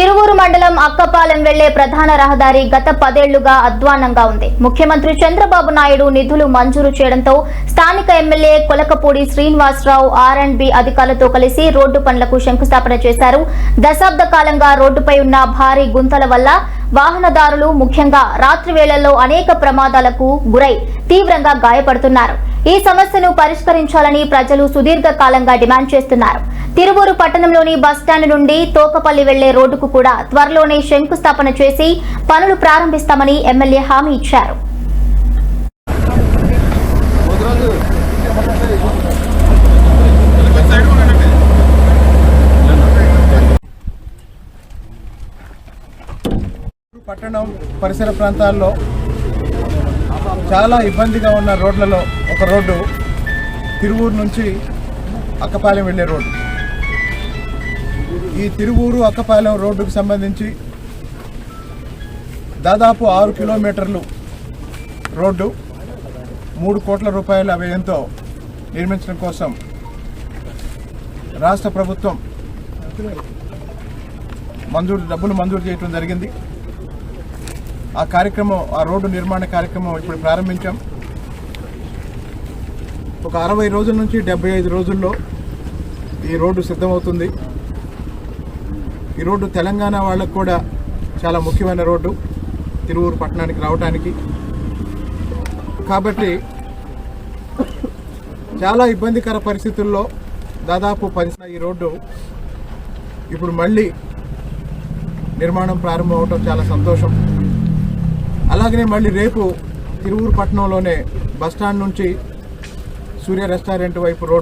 తిరువూరు మండలం అక్కపాలెం వెళ్ళే ప్రధాన రహదారి గత పదేళ్ళుగా అధ్వానంగా ఉంది. ముఖ్యమంత్రి చంద్రబాబు నాయుడు నిధులు మంజూరు చేయడంతో స్థానిక MLA Kolakapudi Srinivasarao R and B అధికారులతో కలిసి రోడ్డు పనులకు శంకుస్థాపన చేశారు. దశాబ్ద కాలంగా రోడ్డుపై ఉన్న భారీ గుంతల వల్ల వాహనదారులు ముఖ్యంగా రాత్రి వేళల్లో అనేక ప్రమాదాలకు గురై తీవ్రంగా గాయపడుతున్నారు. ఈ సమస్యను పరిష్కరించాలని ప్రజలు సుదీర్ఘ కాలంగా డిమాండ్ చేస్తున్నారు. తిరువూరు పట్టణంలోని బస్టాండ్ నుండి తోకపల్లి వెళ్ళే రోడ్డుకు కూడా త్వరలోనే శంకుస్థాపన చేసి పనులు ప్రారంభిస్తామని ఎమ్మెల్యే హామీ ఇచ్చారు. పట్టణం పరిసర ప్రాంతాల్లో చాలా ఇబ్బందిగా ఉన్న రోడ్లలో ఒక రోడ్డు తిరువూరు నుంచి అక్కపాలెం వెళ్ళే రోడ్డు. ఈ తిరువూరు అక్కపాలెం రోడ్డుకు సంబంధించి దాదాపు ఆరు కిలోమీటర్లు రోడ్డు మూడు కోట్ల రూపాయల వ్యయంతో నిర్మించడం కోసం రాష్ట్ర ప్రభుత్వం మంజూరు డబ్బులు మంజూరు చేయడం జరిగింది. ఆ కార్యక్రమం ఆ రోడ్డు నిర్మాణ కార్యక్రమం ఇప్పుడు ప్రారంభించాం. ఒక అరవై రోజుల నుంచి డెబ్బై ఐదు రోజుల్లో ఈ రోడ్డు సిద్ధమవుతుంది. ఈ రోడ్డు తెలంగాణ వాళ్ళకు కూడా చాలా ముఖ్యమైన రోడ్డు తిరువూరు పట్టణానికి రావడానికి కాబట్టి చాలా ఇబ్బందికర పరిస్థితుల్లో దాదాపు పది ఈ రోడ్డు ఇప్పుడు మళ్ళీ నిర్మాణం ప్రారంభం అవటం చాలా సంతోషం. అలాగనే మళ్ళీ రేపు తిరువూరు పట్టణంలోనే బస్టాండ్ నుంచి సూర్య రెస్టారెంట్ వైపు రోడ్డు